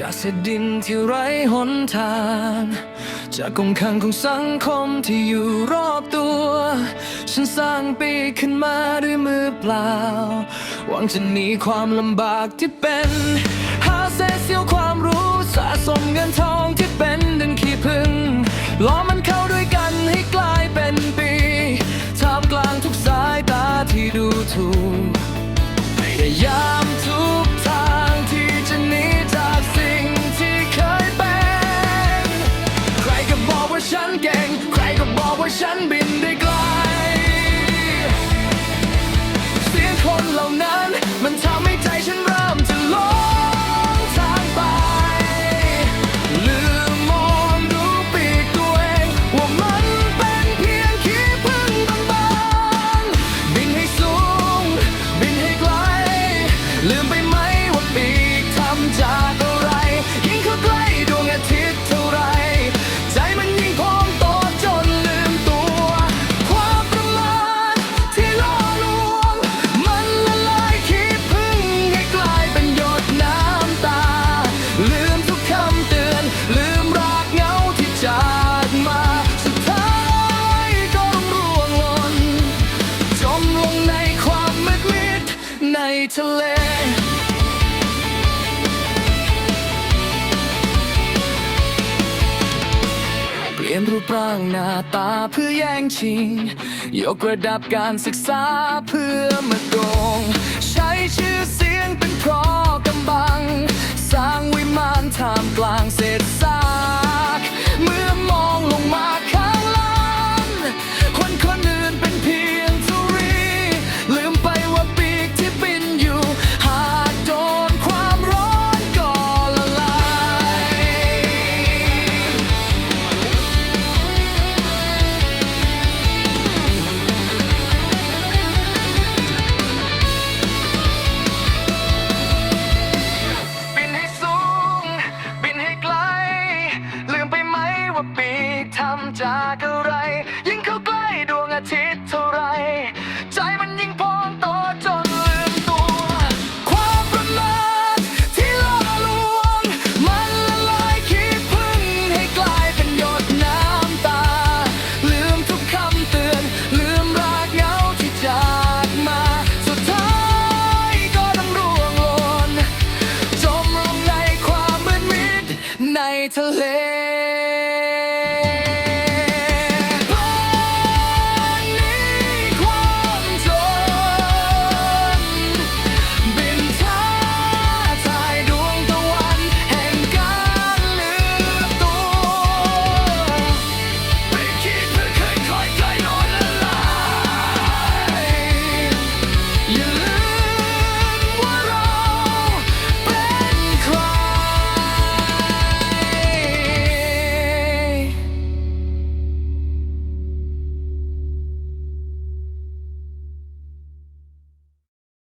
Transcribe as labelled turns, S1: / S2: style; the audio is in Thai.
S1: จากเศษดินที่ไร้หนทาง จากกงขังของสังคมที่อยู่รอบตัว ฉันสร้างปีขึ้นมาด้วยมือเปล่า หวังจะหนีความลำบากที่เป็น หาเศษเสี้ยวความรู้สะสมเงินทองที่เป็นดังขี้พึ่งล้อมันเข้าด้วยกันให้กลายเป็นปีท่ามกลางทุกสายตาที่ดูถูกพยายามทุก ฉันบิน ในทะเลเปลี่ยนรูปร่างหน้าตาเพื่อแย่งชิง ยกระดับการศึกษาเพื่อมาโกง ใช้ชื่อเสียงเป็นเพราะกำบัง สร้างวิมานท่ามกลางเศ จากอะไร ยิ่งเข้าใกล้ดวงอาทิตย์เท่าไร ใจมันยิ่งพองโตจนลืมตัว ความประมาทที่ล่อลวง มันละลายคิดพึ่งให้กลายเป็นหยดน้ำตา ลืมทุกคำเตือน ลืมรากเหงาที่จากมา สุดท้ายก็ต้องร่วงหล่นจมลงในความมืดมิดในทะเล